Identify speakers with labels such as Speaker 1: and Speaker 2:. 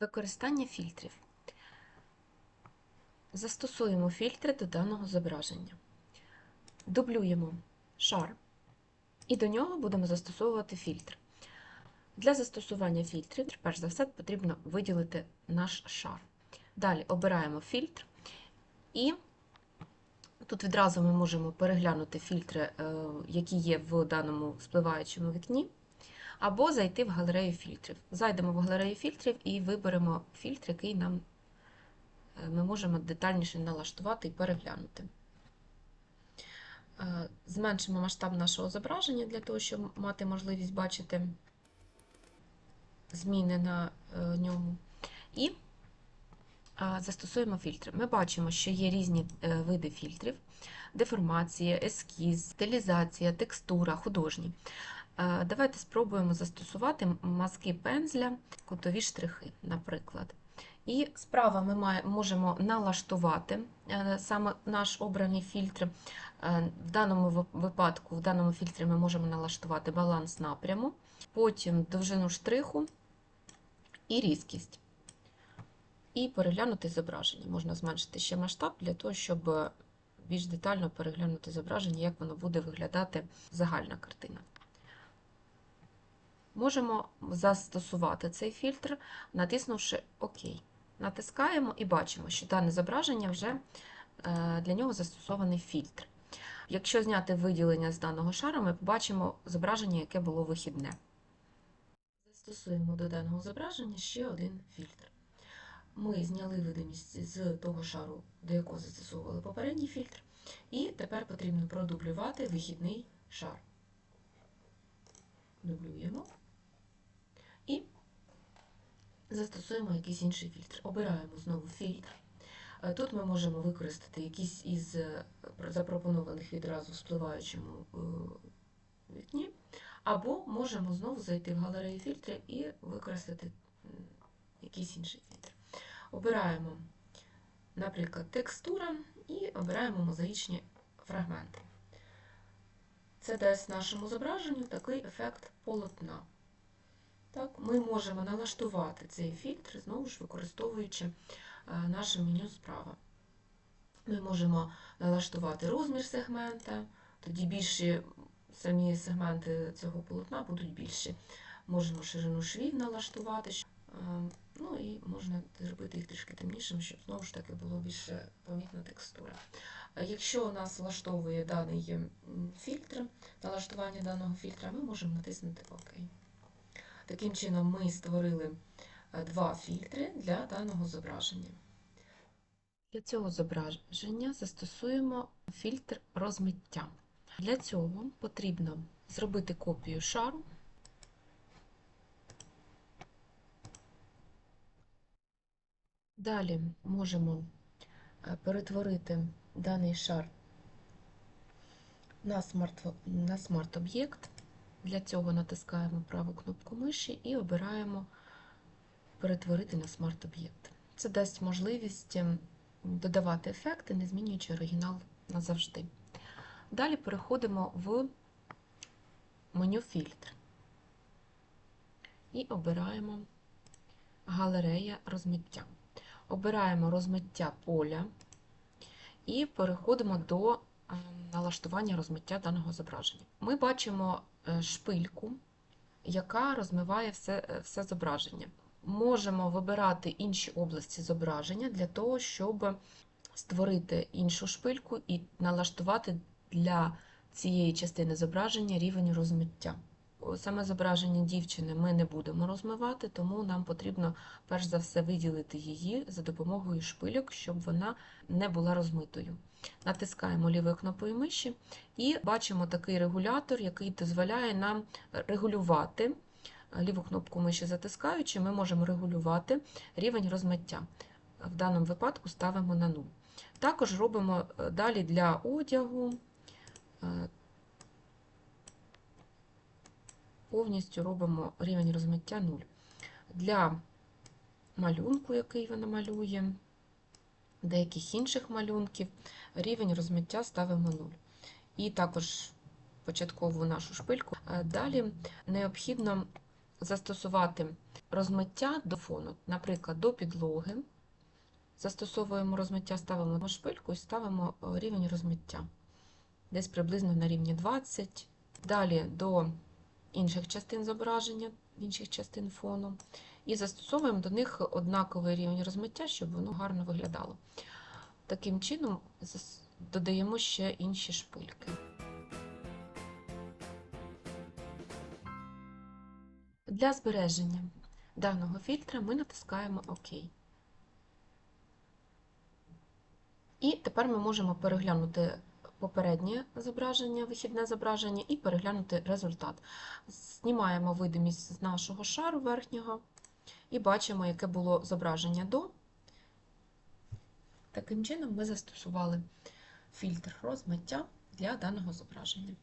Speaker 1: Використання фільтрів. Застосуємо фільтри до даного зображення. Дублюємо шар і до нього будемо застосовувати фільтр. Для застосування фільтрів, перш за все, потрібно виділити наш шар. Далі обираємо фільтр, і тут відразу ми можемо переглянути фільтри, е, які є в даному спливаючому вікні, або зайти в галерею фільтрів. Зайдемо в галерею фільтрів і виберемо фільтр, який нам е, ми можемо детальніше налаштувати і переглянути. Е, Зменшимо масштаб нашого зображення для того, щоб мати можливість бачити зміни на е, ньому. І застосуємо фільтри. Ми бачимо, що є різні е, види фільтрів: деформація, ескіз, стилізація, текстура, художні. Е, Давайте спробуємо застосувати мазки пензля, кутові штрихи, наприклад. І справа ми можемо налаштувати е, саме наш обраний фільтр. В даному випадку, в даному фільтрі ми можемо налаштувати баланс напряму, потім довжину штриху і різкість. І переглянути зображення. Можна зменшити ще масштаб для того, щоб більш детально переглянути зображення, як воно буде виглядати загальна картина. Можемо застосувати цей фільтр, натиснувши ОК. Натискаємо і бачимо, що дане зображення вже е, для нього застосований фільтр. Якщо зняти виділення з даного шару, ми побачимо зображення, яке було вихідне. Застосуємо до даного зображення ще один фільтр. Ми зняли видимість з того шару, до якого застосовували попередній фільтр, і тепер потрібно продублювати вихідний шар. Дублюємо і застосуємо якийсь інший фільтр. Обираємо знову фільтр. Е, Тут ми можемо використати якийсь із е, запропонованих відразу в спливаючому е, вікні, або можемо знову зайти в галерею фільтрів і використати якийсь інший фільтр. Обираємо, наприклад, текстура і обираємо мозаїчні фрагменти. Це дасть нашому зображенню такий ефект полотна. Так, ми можемо налаштувати цей фільтр, знову ж використовуючи е, наше меню справа. Ми можемо налаштувати розмір сегмента, тоді більші самі сегменти цього полотна будуть більші. Можемо ширину швів налаштувати, е, ну і можна зробити їх трішки темнішим, щоб знову ж таки було більше помітна текстура. Е, Якщо нас влаштовує даний фільтр, налаштування даного фільтра, ми можемо натиснути ОК. Таким чином, ми створили е, два фільтри для даного зображення. Для цього зображення застосуємо фільтр розмиття. Для цього потрібно зробити копію шару. Далі можемо е, перетворити даний шар на смарт- на смарт-об'єкт. Для цього натискаємо праву кнопку миші і обираємо перетворити на смарт-об'єкт. Це дасть можливість ем, додавати ефекти, не змінюючи оригінал назавжди. Далі переходимо в меню фільтр і обираємо галерея розмиття. Обираємо розмиття поля і переходимо до е, налаштування розмиття даного зображення. Ми бачимо е, шпильку, яка розмиває все, е, все зображення. Можемо вибирати інші області зображення для того, щоб створити іншу шпильку і налаштувати для цієї частини зображення рівень розмиття. Саме зображення дівчини ми не будемо розмивати, тому нам потрібно перш за все виділити її за допомогою шпильок, щоб вона не була розмитою. Натискаємо лівою кнопкою миші і бачимо такий регулятор, який дозволяє нам регулювати ліву кнопку миші затискаючи, ми можемо регулювати рівень розмиття. В даному випадку ставимо на 0. Також робимо е, далі для одягу, повністю робимо рівень розмиття 0. Для малюнку, який вона малює, деяких інших малюнків, рівень розмиття ставимо 0. І також початкову нашу шпильку. Е, Далі необхідно застосувати розмиття до фону, наприклад, до підлоги. Застосовуємо розмиття, ставимо шпильку і ставимо е, рівень розмиття. Десь приблизно на рівні 20. Далі до інших частин зображення, інших частин фону. І застосовуємо до них однаковий рівень розмиття, щоб воно гарно виглядало. Таким чином додаємо ще інші шпильки. Для збереження даного фільтра ми натискаємо ОК. І тепер ми можемо переглянути попереднє зображення, вихідне зображення, і переглянути результат. Знімаємо видимість з нашого шару верхнього і бачимо, яке було зображення до. Таким чином ми застосували фільтр розмиття для даного зображення.